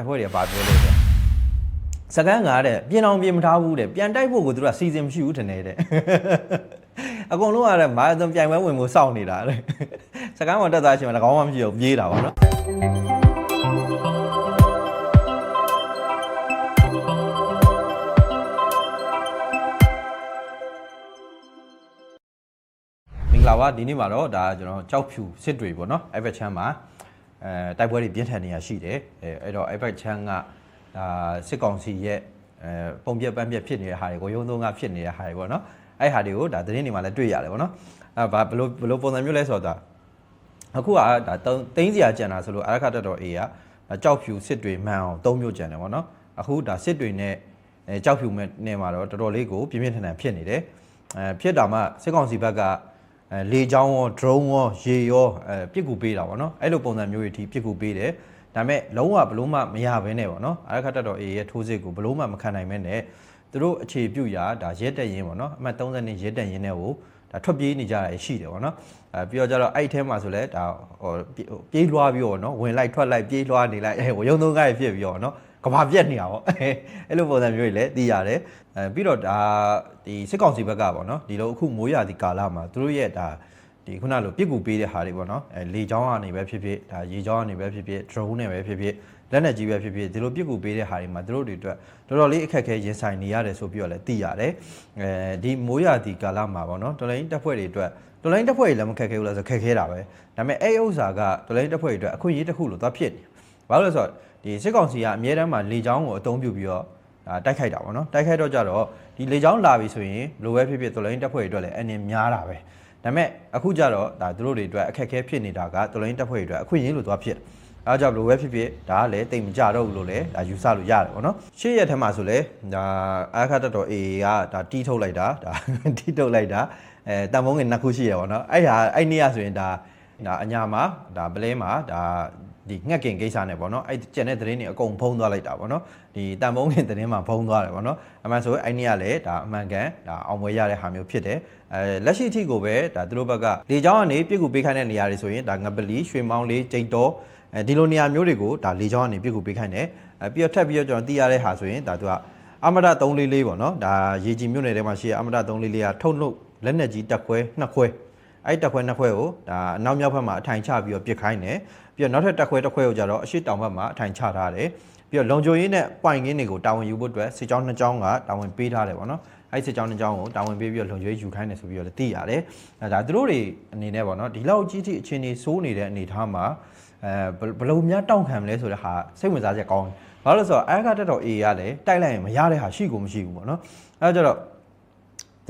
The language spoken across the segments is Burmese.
တပ်ဖွဲ့တွေကဘာပြောလဲဆိုစကန်ကတဲ့ပြင်အောင်ပြင်မထားဘူးတဲ့ပြန်တိုက်ဖို့ကိုသူတို့ကစီစဉ်မရှိဘူးထင်တယ်တဲ့အကုန်လုံးကတဲ့မာရသွန်ပြိုင်ပွဲဝင်ဖို့စောင့်နေတာတဲ့စကန်မှာတက်သားရှင်မှာ၎င်းမှမရှိတော့ပြေးတာပေါ့နော်မင်္ဂလာပါဒီနေ့မှာတော့ဒါကျွန်တော်ကြောက်ဖြူစစ်တွေပေါ့နော်အဲ့ဘက်ချမ်းမှာ အဲတိုက်ပွဲတွေပြင်းထန်နေရရှိတယ်အဲအဲ့တော့အဲ့ဘက်ချမ်းကဒါစစ်ကောင်စီရဲ့အဲပုံပြက်ပန်းပြက်ဖြစ်နေတဲ့ဟာတွေကိုရုံသုံးကဖြစ်နေတဲ့ဟာတွေပေါ့နော်အဲ့ဟာတွေကိုဒါသတင်းတွေမှာလည်းတွေ့ရတယ်ပေါ့နော်အဲဘာဘလို့ဘလို့ပုံစံမျိုးလဲဆိုတော့ဒါအခုကဒါတုံးသိန်းစရာကြံတာဆိုလို့အရခတက်တော် A ကဒါကြောက်ဖြူစစ်တွေမှန်အောင်သုံးမျိုးကြံတယ်ပေါ့နော်အခုဒါစစ်တွေနဲ့အဲကြောက်ဖြူမဲ့နဲ့မှာတော့တော်တော်လေးကိုပြင်းပြင်းထန်ထန်ဖြစ်နေတယ်အဲဖြစ်တာမှစစ်ကောင်စီဘက်က အဲလေချောင်းရော drone ရောရေရောအဲပြစ်ကူပေးတာပေါ့နော်အဲ့လိုပုံစံမျိုးတွေအထိပြစ်ကူပေးတယ်ဒါပေမဲ့လုံးဝဘလို့မှမရဘဲနဲ့ပေါ့နော်အရခတက်တော် A ရဲ့ထိုးစစ်ကိုဘလို့မှမခံနိုင်မဲနဲ့သူတို့အခြေပြုရာဒါရဲတက်ရင်ပေါ့နော်အမှတ်30နှစ်ရဲတက်ရင်နဲ့ကိုဒါထွက်ပြေးနေကြတာရှိတယ်ပေါ့နော်အဲပြီးတော့ကျတော့အဲ့အထဲမှာဆိုလဲဒါဟိုပြေးလွှားပြီးတော့နော်ဝင်လိုက်ထွက်လိုက်ပြေးလွှားနေလိုက်အဲဟိုရုံသုံးကားရဖြစ်ပြီးတော့နော် ကဘာပြက်နေတာပေါ့အဲ့လိုပုံစံမျိုးတွေလည်းသိရတယ်အဲပြီးတော့ဒါဒီစစ်ကောင်စီဘက်ကပေါ့နော်ဒီလိုအခုမိုးရာသီကာလမှာသူတို့ရဲ့ဒါဒီခုနလိုပြစ်ကူပေးတဲ့ဟာတွေပေါ့နော်အဲလေချောင်းကနေပဲဖြစ်ဖြစ်ဒါရေချောင်းကနေပဲဖြစ်ဖြစ် drone နဲ့ပဲဖြစ်ဖြစ်လက်နက်ကြီးပဲဖြစ်ဖြစ်ဒီလိုပြစ်ကူပေးတဲ့ဟာတွေမှာသူတို့တွေအတွက်တော်တော်လေးအခက်အခဲရင်ဆိုင်နေရတယ်ဆိုပြီးတော့လည်းသိရတယ်အဲဒီမိုးရာသီကာလမှာပေါ့နော်တော်လိုင်းတက်ဖွဲ့တွေအတွက်တော်လိုင်းတက်ဖွဲ့တွေလည်းမခက်ခဲဘူးလားဆိုခက်ခဲတာပဲဒါပေမဲ့အဲ့ဥစ္စာကတော်လိုင်းတက်ဖွဲ့တွေအတွက်အခွင့်အရေးတစ်ခုလို့သွားဖြစ်နေ ဘာလို့လဲဆိုတော့ဒီစစ်ကောင်စီကအမြဲတမ်းမှာလေချောင်းကိုအသုံးပြုပြီးတော့ဒါတိုက်ခိုက်တာပေါ့နော်တိုက်ခိုက်တော့ကြတော့ဒီလေချောင်းလာပြီဆိုရင်လိုပဲဖြစ်ဖြစ်တော်လိုင်းတက်ဖွဲ့တွေအတွက်လည်းအနေများတာပဲဒါပေမဲ့အခုကြတော့ဒါသူတို့တွေအတွက်အခက်အခဲဖြစ်နေတာကတော်လိုင်းတက်ဖွဲ့တွေအတွက်အခွင့်အရေးလို့သွားဖြစ်တယ်အားကြောင့်ဘလိုပဲဖြစ်ဖြစ်ဒါကလည်းတိတ်မကြတော့ဘူးလို့လည်းဒါယူဆလို့ရတယ်ပေါ့နော်ရှေ့ရက်ထဲမှာဆိုလဲဒါအာခတ်တော် AA ကဒါတီးထုတ်လိုက်တာဒါတီးထုတ်လိုက်တာအဲတန်ဖုံးငယ်နှစ်ခုရှိရပေါ့နော်အဲ့ဟာအဲ့နေ့ကဆိုရင်ဒါဒါအညာမှာဒါပလဲမှာဒါ ဒီငှက်ကင်ကိစ္စနဲ့ပေါ့နော်အဲ့ကျန်တဲ့သတင်းတွေအကုန်ဖုံးသွားလိုက်တာပေါ့နော်ဒီတန်ဖုံးငယ်သတင်းမှာဖုံးသွားတယ်ပေါ့နော်အမှန်ဆိုအဲ့နေ့ကလည်းဒါအမှန်ကန်ဒါအောင်ပွဲရတဲ့ဟာမျိုးဖြစ်တယ်အဲလက်ရှိအထိကိုပဲဒါသူတို့ဘက်ကလေချောင်းကနေပြစ်ကူပေးခိုင်းတဲ့နေရာတွေဆိုရင်ဒါငပလီရွှေမောင်းလေးကျိတ်တော်အဲဒီလိုနေရာမျိုးတွေကိုဒါလေချောင်းကနေပြစ်ကူပေးခိုင်းတယ်အဲပြီးတော့ထပ်ပြီးတော့ကျွန်တော်သိရတဲ့ဟာဆိုရင်ဒါသူကအမရ344ပေါ့နော်ဒါရေကြီးမြို့နယ်ထဲမှာရှိတဲ့အမရ344ကထုတ်လို့လက်နက်ကြီးတက်ခွဲနှစ်ခွဲအဲ့တက်ခွဲနှစ်ခွဲကိုဒါအနောက်မြောက်ဘက်မှာအထိုင်ချပြီးတော့ပြစ်ခိုင်းတယ် ပြီးတော့နောက်ထပ်တက်ခွဲတစ်ခွဲကိုကြတော့အရှိတောင်ဘက်မှာအထိုင်ချထားတယ်ပြီးတော့လုံခြုံရေးနဲ့ပွိုင်ကင်းတွေကိုတာဝန်ယူဖို့အတွက်စစ်ကြောင်းနှစ်ကြောင်းကတာဝန်ပေးထားတယ်ပေါ့နော်အဲ့စစ်ကြောင်းနှစ်ကြောင်းကိုတာဝန်ပေးပြီးတော့လုံခြုံရေးယူခိုင်းတယ်ဆိုပြီးတော့လည်းသိရတယ်အဲဒါသူတို့တွေအနေနဲ့ပေါ့နော်ဒီလောက်ကြီးကြီးအခြေအနေစိုးနေတဲ့အနေအထားမှာအဲဘယ်လိုများတောင့်ခံမလဲဆိုတဲ့ဟာစိတ်ဝင်စားချက်ကောင်းတယ်ဘာလို့လဲဆိုတော့အားကတက်တော် A ကလည်းတိုက်လိုက်ရင်မရတဲ့ဟာရှိကိုမရှိဘူးပေါ့နော်အဲဒါကြတော့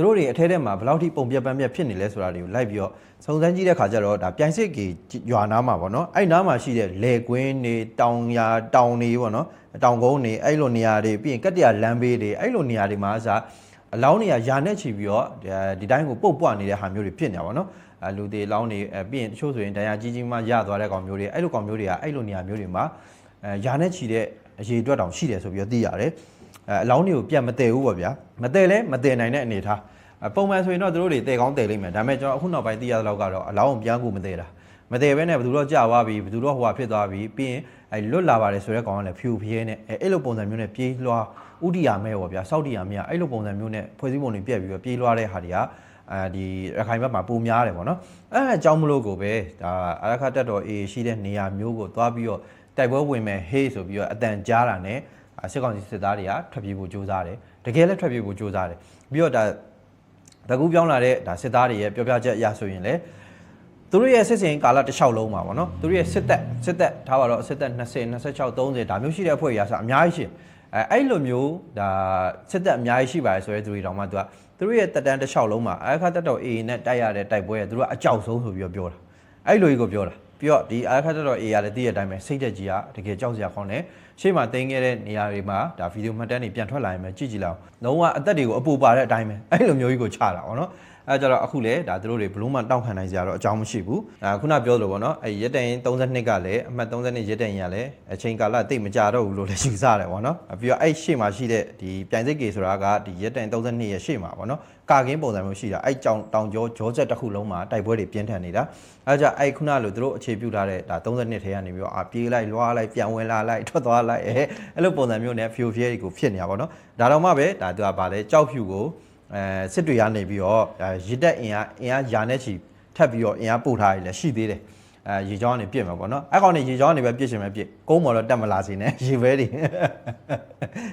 သူတို့တွေအထဲထဲမှာဘယ်လောက်ထိပုံပြက်ပန်းပြက်ဖြစ်နေလဲဆိုတာတွေကိုလိုက်ပြီးတော့စုံစမ်းကြည့်တဲ့ခါကျတော့ဒါပြိုင်စစ်ကြီးရွာနားမှာပေါ့နော်အဲ့နားမှာရှိတဲ့လေကွင်းတွေတောင်ယာတောင်တွေပေါ့နော်တောင်ကုန်းတွေအဲ့လိုနေရာတွေပြီးရင်ကတ္တရာလမ်းဘေးတွေအဲ့လိုနေရာတွေမှာအစားအလောင်းနေရာယာနဲ့ချီပြီးတော့ဒီတိုင်းကိုပုတ်ပွားနေတဲ့ဟာမျိုးတွေဖြစ်နေတာပေါ့နော်အလူတွေလောင်းတွေအပြီးရင်တချို့ဆိုရင်တရားကြီးကြီးမှရသွားတဲ့ကောင်မျိုးတွေအဲ့လိုကောင်မျိုးတွေကအဲ့လိုနေရာမျိုးတွေမှာအဲယာနဲ့ချီတဲ့အရေးအတွက်တောင်ရှိတယ်ဆိုပြီးတော့သိရတယ် အဲအလောင်းတွေကိုပြတ်မတည်ဘူးပေါ့ဗျာမတည်လဲမတည်နိုင်တဲ့အနေအထားအပုံမှန်ဆိုရင်တော့သူတို့တွေတည်ကောင်းတည်လိမ့်မယ်ဒါပေမဲ့ကျွန်တော်အခုနောက်ပိုင်းသိရတဲ့လောက်ကတော့အလောင်းပြန်ကူမတည်တာမတည်ဘဲနဲ့ဘယ်သူတော့ကြာသွားပြီဘယ်သူတော့ဟိုဟာဖြစ်သွားပြီပြီးရင်အဲလွတ်လာပါတယ်ဆိုတဲ့ကောင်ကလည်းဖြူဖြဲနဲ့အဲအဲ့လိုပုံစံမျိုးနဲ့ပြေးလွှာဥတီယာမဲပေါ့ဗျာစောက်တီယာမဲအဲ့လိုပုံစံမျိုးနဲ့ဖွဲ့စည်းပုံတွေပြက်ပြီးတော့ပြေးလွှာတဲ့ဟာတွေကအဲဒီရခိုင်ဘက်မှာပုံများတယ်ပေါ့နော်အဲအကြောင်းမလို့ကိုပဲဒါအရခတက်တော် A ရှိတဲ့နေရာမျိုးကိုသွားပြီးတော့တိုက်ပွဲဝင်မယ်ဟေးဆိုပြီးတော့အတန်ကြားတာနဲ့ စစ်ကောင်စီစစ်သားတွေကထွက်ပြေးဖို့ကြိုးစားတယ်တကယ်လည်းထွက်ပြေးဖို့ကြိုးစားတယ်ပြီးတော့ဒါတကူပြောင်းလာတဲ့ဒါစစ်သားတွေရဲ့ပြောပြချက်အရဆိုရင်လေသူတို့ရဲ့စစ်စင်ကာလတစ်လျှောက်လုံးမှာပေါ့နော်သူတို့ရဲ့စစ်သက်စစ်သက်ထားပါတော့စစ်သက်20 26 30ဒါမျိုးရှိတဲ့အဖွဲ့အရာဆိုအများကြီးရှိအဲအဲ့လိုမျိုးဒါစစ်သက်အများကြီးရှိပါတယ်ဆိုရဲသူတွေတောင်မှသူကသူတို့ရဲ့တက်တန်းတစ်လျှောက်လုံးမှာအခါတက်တော် AA နဲ့တိုက်ရတဲ့တိုက်ပွဲကသူတို့ကအကြောက်ဆုံးဆိုပြီးတော့ပြောတာအဲ့လိုကြီးကိုပြောတာပြီးတော့ဒီအခါတက်တော် AA ကလည်းသိတဲ့အတိုင်းပဲစိတ်သက်ကြီးကတကယ်ကြောက်စရာခေါင်းတယ် ရှေ့မှာတင်းခဲ့တဲ့နေရာတွေမှာဒါဗီဒီယိုမှတ်တမ်းတွေပြန်ထွက်လာရင်ပဲကြည့်ကြည့်လောက်လုံးဝအသက်တွေကိုအပူပါတဲ့အတိုင်းပဲအဲ့လိုမျိုးကြီးကိုချတာပေါ့နော်အဲကြတော့အခုလေဒါသူတို့တွေဘလို့မှတောက်ခံနိုင်ကြတော့အကြောင်းမရှိဘူးအဲခုနပြောလို့ပေါ့နော်အဲရက်တိုင်32ကလည်းအမှတ်32ရက်တိုင်ရလည်းအချိန်ကာလတိတ်မကြတော့ဘူးလို့လည်းယူဆတယ်ပေါ့နော်ပြီးတော့အဲ့ရှေ့မှာရှိတဲ့ဒီပြိုင်စစ်ကေဆိုတာကဒီရက်တိုင်32ရဲ့ရှေ့မှာပေါ့နော်ကာကင်းပုံစံမျိုးရှိတာအဲ့ကြောင်တောင်ကျောဂျောဆက်တစ်ခုလုံးမှာတိုက်ပွဲတွေပြင်းထန်နေတာအဲကြအဲ့ခုနလို့သူတို့အခြေပြုထားတဲ့ဒါ32ထဲကနေပြီးတော့အပြေးလိုက်လွှားလိုက်ပြန်ဝင်လာလိုက်ထွက်သွားလိုက်အဲအဲ့လိုပုံစံမျိုးနဲ့ဖျိုဖျဲတွေကိုဖြစ်နေတာပေါ့နော်ဒါတော့မှပဲဒါသူကဗာလဲကြောက်ဖြူကို အဲစစ်တွေကနေပြီးတော့ရစ်တက်အင်အားအင်အားယာနဲ့ချီထပ်ပြီးတော့အင်အားပို့ထားရည်လည်းရှိသေးတယ်အဲရေချောင်းနေပြစ်မှာပေါ့နော်အဲ့ကောင်နေရေချောင်းနေပဲပြစ်ရှင်ပဲပြစ်ကုန်းမော်တော့တက်မလာစေနဲ့ရေပဲတွေ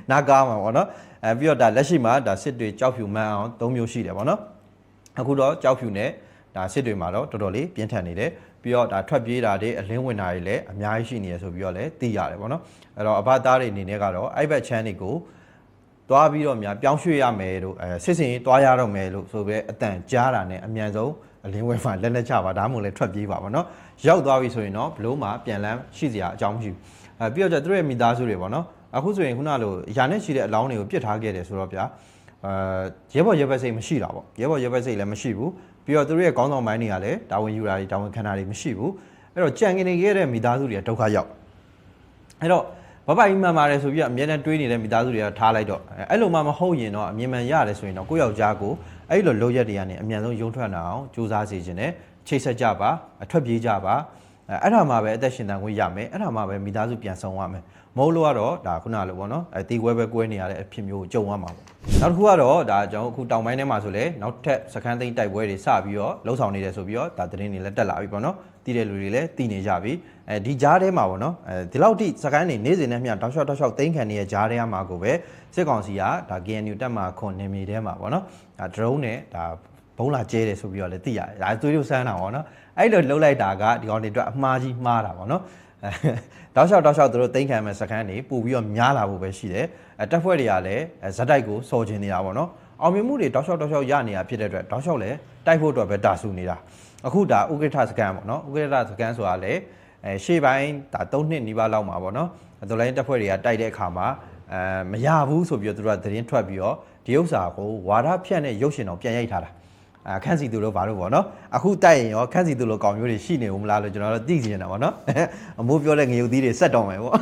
နားကားမှာပေါ့နော်အဲပြီးတော့ဒါလက်ရှိမှာဒါစစ်တွေကြောက်ဖြူမှန်းအောင်၃မျိုးရှိတယ်ပေါ့နော်အခုတော့ကြောက်ဖြူနဲ့ဒါစစ်တွေမှာတော့တော်တော်လေးပြင်းထန်နေတယ်ပြီးတော့ဒါထွက်ပြေးတာတွေအလင်းဝင်တာတွေလည်းအများကြီးရှိနေရဆိုပြီးတော့လည်းသိရတယ်ပေါ့နော်အဲ့တော့အဘသားတွေအနေနဲ့ကတော့အဲ့ဘက်ချမ်းတွေကို သွားပြီးတော့များပြောင်းရွှေ့ရမယ်လို့အဲစစ်စင်ရေးသွားရတော့မယ်လို့ဆိုပဲအတန်ကြားတာနဲ့အမြန်ဆုံးအလင်းဝင်မှာလက်လက်ချပါဒါမှမဟုတ်လည်းထွက်ပြေးပါပေါ့နော်ရောက်သွားပြီဆိုရင်တော့ဘလို့မှပြန်လန်းရှိစရာအကြောင်းမရှိဘူးအဲပြီးတော့ကျသူတို့ရဲ့မိသားစုတွေပေါ့နော်အခုဆိုရင်ခုနလိုရာနဲ့ရှိတဲ့အလောင်းတွေကိုပြစ်ထားခဲ့တယ်ဆိုတော့ဗျာအဲရဲဘော်ရဲဘက်စိတ်မရှိတာပေါ့ရဲဘော်ရဲဘက်စိတ်လည်းမရှိဘူးပြီးတော့သူတို့ရဲ့ကောင်းဆောင်ပိုင်းတွေကလည်းတာဝန်ယူတာတွေတာဝန်ခံတာတွေမရှိဘူးအဲ့တော့ကြံနေခဲ့တဲ့မိသားစုတွေကဒုက္ခရောက်အဲ့တော့ ဘဘကြီးမှန်ပါတယ်ဆိုပြီးအမြဲတမ်းတွေးနေတဲ့မိသားစုတွေကထားလိုက်တော့အဲ့လိုမှမဟုတ်ရင်တော့အမြင်မှန်ရတယ်ဆိုရင်တော့ကိုယ့်ယောက်ျားကိုအဲ့လိုလိုရက်တွေကနေအမြန်ဆုံးရုံထွက်လာအောင်ကြိုးစားစေခြင်းနဲ့ချိတ်ဆက်ကြပါအထွက်ပြေးကြပါ အဲ့ဒါမှပဲအသက်ရှင်တန်ခွင့်ရမယ်အဲ့ဒါမှပဲမိသားစုပြန်ဆောင်ရမယ်မဟုတ်လို့ကတော့ဒါခုနလိုပေါ့နော်အဲတီကွဲပဲကွဲနေရတဲ့အဖြစ်မျိုးကိုကြုံရမှာပေါ့နောက်တစ်ခုကတော့ဒါကျွန်တော်အခုတောင်ပိုင်းထဲမှာဆိုလဲနောက်ထပ်စခန်းသိမ်းတိုက်ပွဲတွေစပြီးတော့လှုပ်ဆောင်နေတယ်ဆိုပြီးတော့ဒါသတင်းတွေလည်းတက်လာပြီပေါ့နော်တည်တဲ့လူတွေလည်းတည်နေကြပြီအဲဒီကြားထဲမှာပေါ့နော်အဲဒီလောက်ထိစခန်းတွေနေ့စဉ်နဲ့မျှတောက်လျှောက်တောက်လျှောက်သိမ်းခံနေတဲ့ကြားထဲမှာကိုပဲစစ်ကောင်စီကဒါ KNU တက်မှာခွန်နေမြေထဲမှာပေါ့နော်ဒါ drone နဲ့ဒါ ဘုံလာကျဲတယ်ဆိုပြီးတော့လည်းသိရတယ်ဒါသွေးတို့စမ်းတာပေါ့နော်အဲ့လိုလှုပ်လိုက်တာကဒီကောင်တွေအတွက်အမှားကြီးမှားတာပေါ့နော်တောက်လျှောက်တောက်လျှောက်သူတို့တိမ့်ခံမဲ့စခန်းတွေပို့ပြီးတော့များလာဖို့ပဲရှိတယ်အဲတက်ဖွဲ့တွေကလည်းဇက်တိုက်ကိုစော်ကျင်နေတာပေါ့နော်အောင်မြင်မှုတွေတောက်လျှောက်တောက်လျှောက်ရနေတာဖြစ်တဲ့အတွက်တောက်လျှောက်လည်းတိုက်ဖို့အတွက်ပဲတာဆူနေတာအခုဒါဥက္ကဋ္ဌစကန်ပေါ့နော်ဥက္ကဋ္ဌစကန်ဆိုတာလေအဲရှေ့ပိုင်းဒါ၃နှစ်နီးပါးလောက်မှာပေါ့နော်ဒလိုင်းတက်ဖွဲ့တွေကတိုက်တဲ့အခါမှာအဲမရဘူးဆိုပြီးတော့သူတို့ကသတင်းထွက်ပြီးတော့ဒီဥစ္စာကိုဝါဒဖြန့်တဲ့ရုပ်ရှင်တော်ပြန်ရိုက်ထားတာအ ခန်းစီသူတို့ဘာလို့ပေါ့နော်အခုတိုက်ရင်ရောခန်းစီသူတို့ကောင်မျိုးတွေရှိနေဦးမလားလို့ကျွန်တော်တို့သိစီနေတာပေါ့နော်အမိုးပြောတဲ့ငရုတ်သီးတွေဆက်တော်မယ်ပေါ့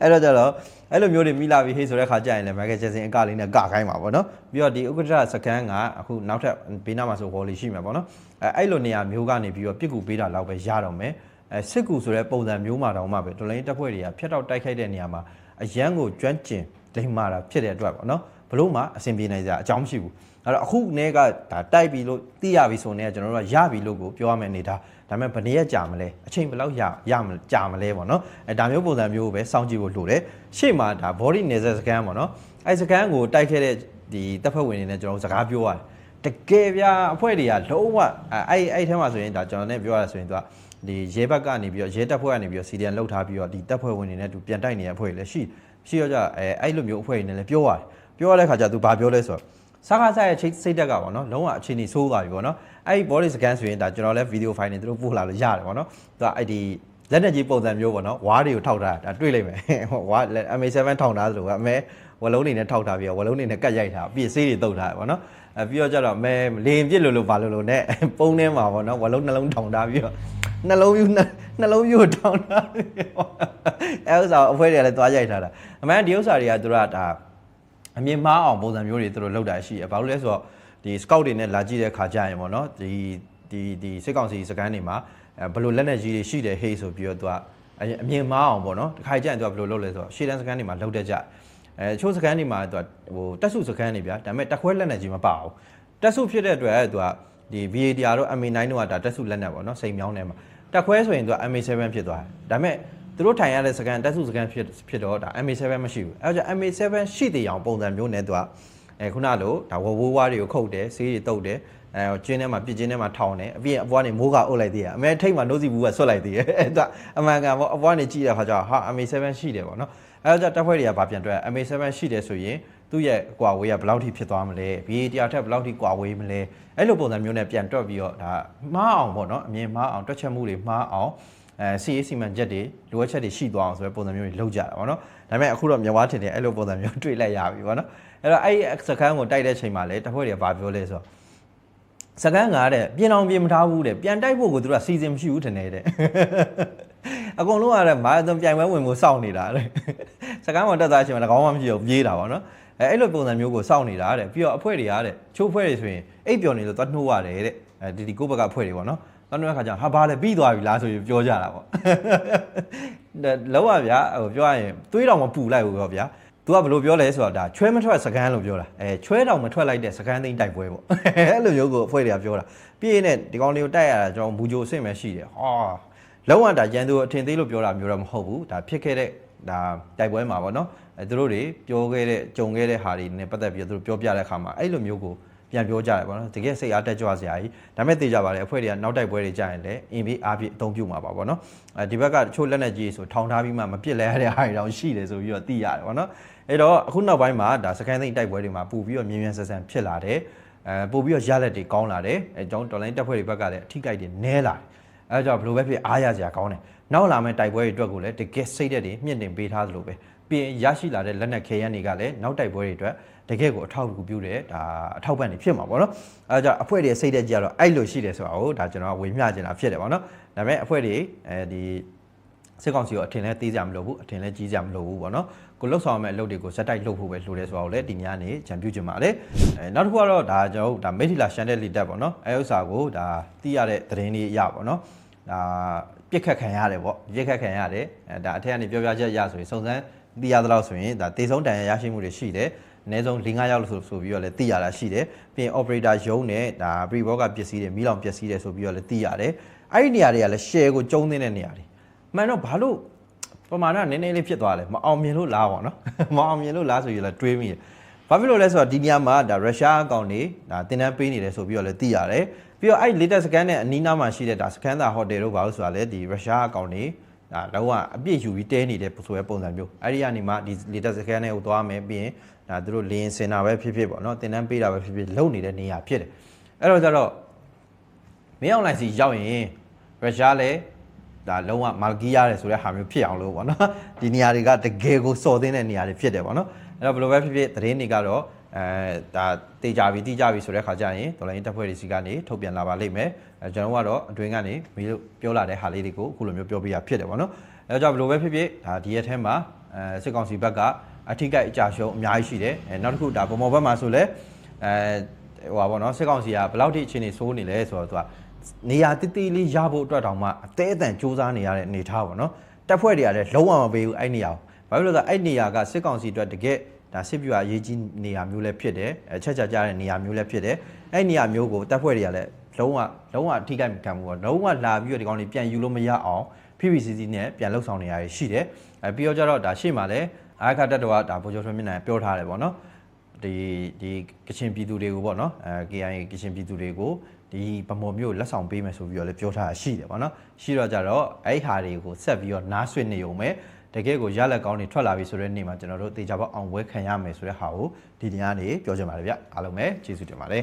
အဲ့တော့ကျတော့အဲ့လိုမျိုးတွေမိလာပြီဟေးဆိုတဲ့ခါကျရင်လည်း Michael Jackson အကလေးနဲ့ကခိုင်းပါပေါ့နော်ပြီးတော့ဒီဥက္ကဋ္ဌစကန်ကအခုနောက်ထပ်ဘေးနားမှာဆိုဝေါ်လီရှိမှာပေါ့နော်အဲအဲ့လိုနေရာမျိုးကနေပြီးတော့ပြစ်ကူပေးတာလောက်ပဲရတော့မယ်အဲစစ်ကူဆိုတဲ့ပုံစံမျိုးမှာတောင်မှပဲဒလိုင်းတက်ဖွဲ့တွေကဖျက်တော့တိုက်ခိုက်တဲ့နေရာမှာအရန်ကိုကျွမ်းကျင်လိမ့်မာတာဖြစ်တဲ့အတွက်ပေါ့နော်ဘ လို့မှအဆင်ပြေနိုင်ကြအကြောင်းမရှိဘူးအဲ့တော့အခုနေ့ကဒါတိုက်ပြီလို့သိရပြီဆိုနေကျွန်တော်တို့ကရပြီလို့ကိုပြောရမယ်နေတာဒါပေမဲ့ဘယ်နည်းရကြာမလဲအချိန်ဘယ်လောက်ရရမကြာမလဲပေါ့နော်အဲဒါမျိုးပုံစံမျိုးကိုပဲစောင့်ကြည့်ဖို့လိုတယ်ရှေ့မှာဒါ body နေစစကန်ပေါ့နော်အဲစကန်ကိုတိုက်ခဲ့တဲ့ဒီတပ်ဖွဲ့ဝင်တွေနဲ့ကျွန်တော်စကားပြောရတယ်တကယ်ဗျာအဖွဲ့တွေကလုံးဝအဲအဲ့အဲ့ထဲမှာဆိုရင်ဒါကျွန်တော်နဲ့ပြောရဆိုရင်သူကဒီရဲဘက်ကနေပြီးတော့ရဲတပ်ဖွဲ့ကနေပြီးတော့စီဒီအန်လောက်ထားပြီးတော့ဒီတပ်ဖွဲ့ဝင်တွေနဲ့သူပြန်တိုက်နေတဲ့အဖွဲ့တွေလည်းရှိရှိတော့ကြအဲအဲ့လိုမျိုးအဖွဲ့တွေနဲ့လည်းပြောရတယ် ပြောရတဲ့ခါကျသူဘာပြောလဲဆိုတော့စကားဆိုင်ရဲ့စိတ်တက်ကပေါ့နော်လုံးဝအခြေအနေဆိုးသွားပြီပေါ့နော်အဲ့ဒီ body scan ဆိုရင်ဒါကျွန်တော်လည်း video file တွေသူတို့ပို့လာလို့ရတယ်ပေါ့နော်သူကအဲ့ဒီလက်နဲ့ကြီးပုံစံမျိုးပေါ့နော်ဝါးတွေကိုထောက်ထားတာဒါတွေ့လိမ့်မယ်ဝါး MA7 ထောက်ထားသလိုကအမဲဝလုံးနေနဲ့ထောက်ထားပြီးတော့ဝလုံးနေနဲ့ကတ်ရိုက်ထားပြည့်စေးတွေတုတ်ထားတယ်ပေါ့နော်အဲပြီးတော့ကျတော့မဲလေရင်ပြစ်လို့လို့ဘာလို့လို့နဲ့ပုံထဲမှာပေါ့နော်ဝလုံးနှလုံးထောင်ထားပြီးတော့နှလုံးယူနှလုံးယူထောင်ထားပြီးအဲဥစ္စာအဖွဲတွေလည်းသွားရိုက်ထားတာအမှန်ဒီဥစ္စာတွေကသူတို့ကဒါ အမြင်မှားအောင်ပုံစံမျိုးတွေသူတို့လောက်တာရှိတယ်ဘာလို့လဲဆိုတော့ဒီ scout တွေနဲ့လာကြည့်တဲ့ခါကျရင်ပေါ့နော်ဒီဒီဒီစစ်ကောင်စီစကန်တွေမှာဘယ်လိုလက်နက်ကြီးတွေရှိတယ်ဟေးဆိုပြီးတော့သူကအမြင်မှားအောင်ပေါ့နော်ဒီခါကျရင်သူကဘယ်လိုလုပ်လဲဆိုတော့ရှေ့တန်းစကန်တွေမှာလောက်တတ်ကြအဲချိုးစကန်တွေမှာသူကဟိုတက်စုစကန်တွေဗျာဒါပေမဲ့တက်ခွဲလက်နက်ကြီးမပါဘူးတက်စုဖြစ်တဲ့အတွက်သူကဒီ VADR တို့ MA9 တို့ကဒါတက်စုလက်နက်ပေါ့နော်စိန်မြောင်းထဲမှာတက်ခွဲဆိုရင်သူက MA7 ဖြစ်သွားတယ်ဒါပေမဲ့ သူတို့ထိုင်ရတဲ့စကန်တက်စုစကန်ဖြစ်ဖြစ်တော့ဒါ MA7 မရှိဘူးအဲဒါကြောင့် MA7 ရှိတဲ့အောင်ပုံစံမျိုးနဲ့သူကအဲခုနလိုဒါဝဝဝါးတွေကိုခုတ်တယ်ဆေးတွေတုတ်တယ်အဲကျင်းထဲမှာပြစ်ကျင်းထဲမှာထောင်တယ်အပြင်အပွားနေမိုးကအုပ်လိုက်သေးတယ်အမေထိတ်မှာနှုတ်စီဘူးကဆွတ်လိုက်သေးတယ်အဲဒါအမှန်ကန်ပေါ့အပွားနေကြည့်တဲ့ခါကျတော့ဟာ MA7 ရှိတယ်ပေါ့နော်အဲဒါကြောင့်တက်ဖွဲ့တွေကဗာပြန်တွက် MA7 ရှိတယ်ဆိုရင်သူ့ရဲ့ကွာဝေးကဘယ်လောက်ထိဖြစ်သွားမလဲ VATR ထက်ဘယ်လောက်ထိကွာဝေးမလဲအဲ့လိုပုံစံမျိုးနဲ့ပြန်တွက်ပြီးတော့ဒါမှားအောင်ပေါ့နော်အမြင်မှားအောင်တွက်ချက်မှုတွေမှားအောင် အဲစီရေးစီမံချက်တွေလိုအပ်ချက်တွေရှိသွားအောင်ဆိုတဲ့ပုံစံမျိုးတွေလုပ်ကြတာပေါ့နော်ဒါပေမဲ့အခုတော့မြဝါထင်တယ်အဲ့လိုပုံစံမျိုးတွေ့လိုက်ရပြီပေါ့နော်အဲ့တော့အဲ့စခန်းကိုတိုက်တဲ့ချိန်မှာလေတဖွဲ့တွေကဘာပြောလဲဆိုတော့စကန်းကတဲ့ပြင်အောင်ပြင်မထားဘူးတဲ့ပြန်တိုက်ဖို့ကိုသူကစီစဉ်မရှိဘူးထင်တယ်တဲ့အကုန်လုံးကတဲ့မာရသွန်ပြိုင်ပွဲဝင်ဖို့စောင့်နေတာတဲ့စကန်းမှာတက်သားချင်းမှာ၎င်းမှမရှိတော့ပြေးတာပေါ့နော်အဲအဲ့လိုပုံစံမျိုးကိုစောင့်နေတာတဲ့ပြီးတော့အဖွဲတွေကတဲ့ချိုးဖွဲတွေဆိုရင်အိပ်ပျော်နေလို့သွားနှိုးရတယ်တဲ့အဲဒီဒီကိုယ့်ဘက်ကအဖွဲတွေပေါ့နော် သွားနှိုးတဲ့ခါကျတော့ဟာဘာလဲပြီးသွားပြီလားဆိုပြီးပြောကြတာပေါ့ဒါလောက်ရဗျာဟိုပြောရရင်သွေးတော်မပူလိုက်ဘူးပေါ့ဗျာ तू ကဘယ်လိုပြောလဲဆိုတော့ဒါချွဲမထွက်စကန်းလို့ပြောတာအဲချွဲတော်မထွက်လိုက်တဲ့စကန်းသိန်းတိုက်ပွဲပေါ့အဲ့လိုမျိုးကိုအဖွဲ့တွေကပြောတာပြီးရင်လည်းဒီကောင်လေးကိုတိုက်ရတာကျွန်တော်မူဂျိုအဆင့်ပဲရှိတယ်ဟာလုံးဝဒါရန်သူအထင်သေးလို့ပြောတာမျိုးတော့မဟုတ်ဘူးဒါဖြစ်ခဲ့တဲ့ဒါတိုက်ပွဲမှာပေါ့နော်အဲသူတို့တွေပြောခဲ့တဲ့ကြုံခဲ့တဲ့ဟာတွေနဲ့ပတ်သက်ပြီးတော့သူတို့ပြောပြတဲ့အခါမှာအဲ့လိုမျိုးကို ပြန်ပြောကြတယ်ပေါ့နော်တကယ်စိတ်အားတက်ကြွစရာကြီးဒါပေမဲ့သိကြပါလေအဖွဲ့တွေကနောက်တိုက်ပွဲတွေကြာရင်လည်းအင်ပြီးအားပြီးအသုံးပြုမှာပါပေါ့နော်အဲဒီဘက်ကတချို့လက်နက်ကြီးဆိုထောင်ထားပြီးမှမပစ်လဲရတဲ့ဟာတွေတောင်ရှိတယ်ဆိုပြီးတော့သိရတယ်ပေါ့နော်အဲ့တော့အခုနောက်ပိုင်းမှာဒါစကန်သိန်းတိုက်ပွဲတွေမှာပူပြီးတော့မြင်းမြန်းဆက်ဆန်ဖြစ်လာတယ်အဲပို့ပြီးတော့ရလက်တွေကောင်းလာတယ်အဲကြောင့်တော်လိုင်းတက်ဖွဲ့တွေဘက်ကလည်းအထိကြိုက်တွေနဲလာတယ်အဲဒါကြောင့်ဘယ်လိုပဲဖြစ်အားရစရာကောင်းတယ်နောက်လာမယ့်တိုက်ပွဲတွေအတွက်ကိုလည်းတကယ်စိတ်သက်တွေမြင့်တင်ပေးထားသလိုပဲ ပြီးရင်ရရှိလာတဲ့လက်နက်ခဲယမ်းတွေကလည်းနောက်တိုက်ပွဲတွေအတွက်တကယ်ကိုအထောက်အကူပြုတယ်ဒါအထောက်ပံ့နေဖြစ်မှာပေါ့နော်အဲဒါကြောင့်အဖွဲ့တွေစိတ်သက်ကြတော့အဲ့လိုရှိတယ်ဆိုတာကိုဒါကျွန်တော်ကဝေမျှချင်တာဖြစ်တယ်ပေါ့နော်ဒါပေမဲ့အဖွဲ့တွေအဲဒီစစ်ကောင်စီကိုအထင်လဲသေးကြမလို့ဘူးအထင်လဲကြီးကြမလို့ဘူးပေါ့နော်ကိုလှုပ်ဆောင်ရမယ့်အလုပ်တွေကိုဇက်တိုက်လှုပ်ဖို့ပဲလိုတယ်ဆိုတာကိုလည်းဒီများနေကြံပြုချင်ပါတယ်အဲနောက်တစ်ခုကတော့ဒါကျွန်တော်တို့ဒါမိထီလာရှန်တဲ့လီတက်ပေါ့နော်အဲဥစ္စာကိုဒါသိရတဲ့သတင်းလေးရပေါ့နော်ဒါပြစ်ခတ်ခံရတယ်ပေါ့ပြစ်ခတ်ခံရတယ်အဲဒါအထက်ကနေပြောပြချက်ရဆိုရင်စုံစမ်း သိရသလောက်ဆိုရင်ဒါတေဆုံးတန်ရရရှိမှုတွေရှိတယ်အနည်းဆုံး၄-၅ယောက်လို့ဆိုဆိုပြီးတော့လည်းသိရတာရှိတယ်ပြီးရင် operator ရုံးနဲ့ဒါ pre board ကပစ္စည်းတွေမိလောင်ပစ္စည်းတွေဆိုပြီးတော့လည်းသိရတယ်အဲ့ဒီနေရာတွေကလည်း share ကိုကျုံးနေတဲ့နေရာတွေမှန်တော့ဘာလို့ပမာဏနည်းနည်းလေးဖြစ်သွားလဲမအောင်မြင်လို့လားပေါ့နော်မအောင်မြင်လို့လားဆိုရင်လည်းတွေးမိတယ်ဘာဖြစ်လို့လဲဆိုတော့ဒီနေရာမှာဒါရုရှားအကောင့်တွေဒါတင်တန်းပေးနေတယ်ဆိုပြီးတော့လည်းသိရတယ်ပြီးတော့အဲ့ latest scan နဲ့အနီးနားမှာရှိတဲ့ဒါ scan တာ hotel တို့ဘာလို့ဆိုတာလဲဒီရုရှားအကောင့်တွေ ဒါတော့အပြည့်ယူပြီးတဲနေတဲ့ဆိုရဲပုံစံမျိုးအဲ့ဒီကနေမှဒီ latest scan နဲ့ကိုသွားမယ်ပြီးရင်ဒါသူတို့လင်းစင်တာပဲဖြစ်ဖြစ်ပေါ့နော်တင်တန်းပေးတာပဲဖြစ်ဖြစ်လုံနေတဲ့နေရာဖြစ်တယ်အဲ့တော့ကျတော့မင်းအောင်လိုင်းစီရောက်ရင်ရုရှားလည်းဒါလုံးဝမာဂီရတယ်ဆိုတဲ့ဟာမျိုးဖြစ်အောင်လို့ပေါ့နော်ဒီနေရာတွေကတကယ်ကိုစော်သင်းတဲ့နေရာတွေဖြစ်တယ်ပေါ့နော်အဲ့တော့ဘယ်လိုပဲဖြစ်ဖြစ်သတင်းတွေကတော့ အဲဒါတေချာပြီတိကျပြီဆိုတဲ့ခါကျရင်ဒေါ်လာရင်းတပ်ဖွဲ့တွေစီကနေထုတ်ပြန်လာပါလိမ့်မယ်အဲကျွန်တော်ကတော့အတွင်းကနေမင်းတို့ပြောလာတဲ့ဟာလေးတွေကိုအခုလိုမျိုးပြောပြရဖြစ်တယ်ပေါ့နော်အဲကြောင့်ဘယ်လိုပဲဖြစ်ဖြစ်ဒါဒီရက်ထဲမှာအဲစစ်ကောင်စီဘက်ကအထိကိအကြရှုံးအများကြီးရှိတယ်အဲနောက်တစ်ခုဒါဗမော်ဘက်မှာဆိုလဲအဲဟိုပါပေါ့နော်စစ်ကောင်စီကဘယ်လောက်ထိအခြေအနေဆိုးနေလဲဆိုတော့သူကနေရာတိတိလေးရဖို့အတွက်တောင်မှအသေးအတန်စူးစမ်းနေရတဲ့အနေထားပေါ့နော်တပ်ဖွဲ့တွေကလည်းလုံးဝမပေးဘူးအဲ့နေရာကိုဘာဖြစ်လို့လဲဆိုတော့အဲ့နေရာကစစ်ကောင်စီအတွက်တကယ် ဒါစစ်ပြူအရေးကြီးနေရာမျိုးလည်းဖြစ်တယ်အချက်ချာကြတဲ့နေရာမျိုးလည်းဖြစ်တယ်အဲ့နေရာမျိုးကိုတပ်ဖွဲ့တွေကလည်းလုံးဝလုံးဝထိခိုက်မခံဘူးပေါ့လုံးဝလာပြီးတော့ဒီကောင်တွေပြန်ယူလို့မရအောင် PPCC နဲ့ပြန်လှုပ်ဆောင်နေရရှိတယ်အဲပြီးတော့ကျတော့ဒါရှေ့မှာလည်းအာခတက်တော်ကဒါဗိုလ်ချုပ်ထွန်းမြင့်နိုင်ပြောထားတယ်ပေါ့နော်ဒီဒီကချင်ပြည်သူတွေကိုပေါ့နော်အဲ KIA ကချင်ပြည်သူတွေကိုဒီဗမော်မျိုးလက်ဆောင်ပေးမယ်ဆိုပြီးတော့လည်းပြောထားတာရှိတယ်ပေါ့နော်ရှိတော့ကြတော့အဲ့ဟာတွေကိုဆက်ပြီးတော့နားဆွနေုံပဲ တကယ်ကိုရလက်ကောင်းတွေထွက်လာပြီဆိုတဲ့နေ့မှာကျွန်တော်တို့တေချာပေါအောင်ဝဲခံရမယ်ဆိုတဲ့ဟာကိုဒီနေ့ကနေပြောချင်ပါတယ်ဗျအားလုံးပဲကျေးဇူးတင်ပါတယ်